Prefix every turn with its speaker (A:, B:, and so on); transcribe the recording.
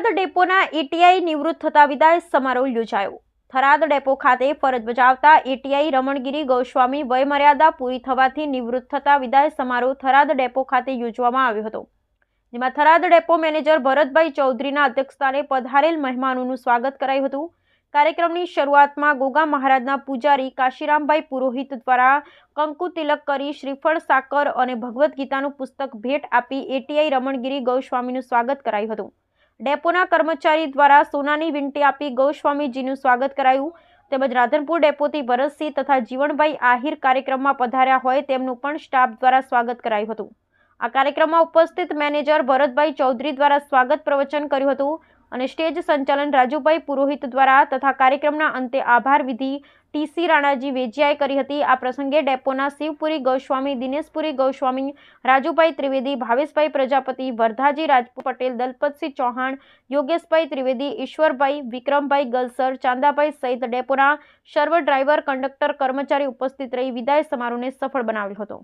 A: Tharad ડેપોના ATI નિવૃત્ત થતા વિદાય સમારોહ યોજાયો. થરાદ ડેપો ખાતે ફરજ બજાવતા એટીઆઈ રમણગીરી ગોસ્વામી વયમર્યાદા પૂરી થવાથી નિવૃત્ત થતા વિદાય સમારોહ થરાદ ડેપો ખાતે યોજવામાં આવ્યો હતો. જેમાં થરાદ ડેપો મેનેજર ભરતભાઈ ચૌધરીના અધ્યક્ષસ્થાને પધારેલ મહેમાનોનું સ્વાગત કરાયું હતું. કાર્યક્રમની શરૂઆતમાં ગોગા મહારાજના પૂજારી કાશીરામભાઈ પુરોહિત દ્વારા કંકુ તિલક કરી શ્રીફળ, સાકર અને ભગવદ્ ગીતાનું પુસ્તક ભેટ આપી એટીઆઈ રમણગીરી ગૌસ્વામીનું સ્વાગત કરાયું હતું. ડેપોના કર્મચારી દ્વારા સોનાની વિનંતી આપી ગૌસ્વામીજીનું સ્વાગત કરાયું. તેમજ રાધનપુર ડેપોથી ભરતસિંહ તથા જીવણભાઈ આહિર કાર્યક્રમમાં પધાર્યા હોય તેમનું પણ સ્ટાફ દ્વારા સ્વાગત કરાયું હતું. આ કાર્યક્રમમાં ઉપસ્થિત મેનેજર ભરતભાઈ ચૌધરી દ્વારા સ્વાગત પ્રવચન કર્યું હતું. અને સ્ટેજ સંચાલન રાજુભાઈ પુરોહિત દ્વારા તથા કાર્યક્રમના અંતે આભાર વિધિ ટીસી રાણાજી વેજિયાએ કરી હતી. આ પ્રસંગે ડેપોના શિવપુરી ગૌસ્વામી, દિનેશપુરી ગૌસ્વામી, રાજુભાઈ ત્રિવેદી, ભાવેશભાઈ પ્રજાપતિ, વરધાજી રાજપૂત પટેલ, દલપતસિંહ ચૌહાણ, યોગેશભાઈ ત્રિવેદી, ઈશ્વરભાઈ, વિક્રમભાઈ ગલસર, ચાંદાભાઈ સહિત ડેપોના સર્વ ડ્રાઈવર, કંડક્ટર, કર્મચારી ઉપસ્થિત રહી વિદાય સમારોહને સફળ બનાવ્યો હતો.